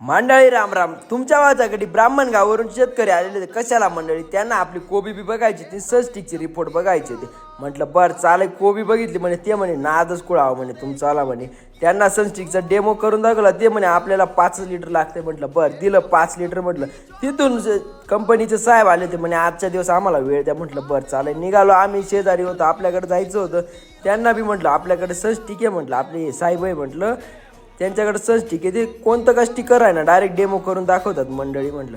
मंडळी राम राम. तुमच्या वाजाकडे ब्राह्मण गावावरून शेतकरी आलेले कशाला मंडळी? त्यांना आपली कोबी बी बघायची ती सस्टिकची रिपोर्ट बघायची होती. म्हटलं बरं चालेल कोबी बघितली म्हणे ते म्हणे नादच कुळावं हो म्हणे तुमचा आला म्हणे. त्यांना सनस्टिकचा डेमो करून दाखवला ते म्हणे आपल्याला पाच लिटर लागते म्हटलं बरं दिलं पाच लिटर म्हटलं. तिथून कंपनीचे साहेब आले ते म्हणे आजच्या दिवस आम्हाला वेळ द्या. म्हटलं बरं चालेल. निघालो आम्ही शेजारी होतो आपल्याकडे जायचं होतं. त्यांना बी म्हटलं आपल्याकडे सनस्टिक आहे म्हटलं आपले साहेब आहे म्हटलं. त्यांच्याकडे सहज ठीक आहे. ते कोणतं का स्टिकर आहे ना डायरेक्ट डेमो करून दाखवतात मंडळी म्हटलं.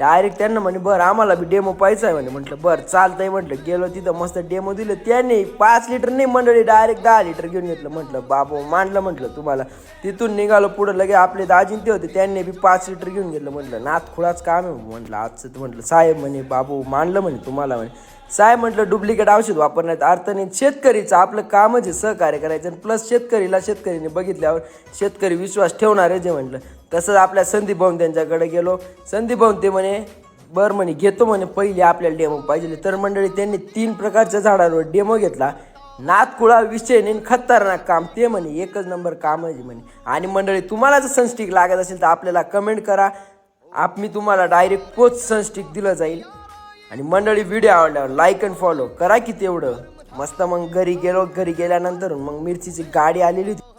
डायरेक्ट त्यांना म्हणे बरं आम्हाला बी डेमो पाहिजे आहे म्हणे. म्हटलं बरं चालतंय म्हटलं. गेलो तिथं मस्त डेमो दिलं. त्यांनी पाच लिटर नाही मंडळी डायरेक्ट दहा लिटर घेऊन घेतलं. म्हटलं बाबू मांडलं म्हटलं तुम्हाला. तिथून निघालो पुढं लगे आपले दाजिंते ते होते. त्यांनी बी पाच लिटर घेऊन घेतलं. म्हटलं नात खुळाच काम आहे म्हटलं आजचं म्हटलं साहेब म्हणे बाबू मांडलं म्हणे तुम्हाला म्हणे. साय म्हटलं डुप्लिकेट औषध वापरण्यात अर्थ नाही. शेतकरीचं आपलं कामच आहे सहकार्य करायचं. आणि प्लस शेतकरीला शेतकरीने बघितल्यावर शेतकरी विश्वास ठेवणार आहे जे म्हटलं. तसंच आपल्या संदीप भाऊन त्यांच्याकडे गेलो. संदीप भाऊन ते म्हणे बरं म्हणे घेतो म्हणे. पहिले आपल्याला डेमो पाहिजे. तर मंडळी त्यांनी तीन प्रकारच्या झाडांवर डेमो घेतला. नातकुळा विषय नाही खतरनाक काम. ते म्हणे एकच नंबर काम आहे म्हणे. आणि मंडळी तुम्हाला जर सनस्टिक लागत असेल तर आपल्याला कमेंट करा. आप मी तुम्हाला डायरेक्ट पोच सनस्टिक दिलं जाईल. आणि मंडळी व्हिडिओ आवडल्यावर लाईक अँड फॉलो करा की तेवढं. मस्त मग घरी गेलो घरी गेल्यानंतर मग मिरचीची गाडी आलेली होती.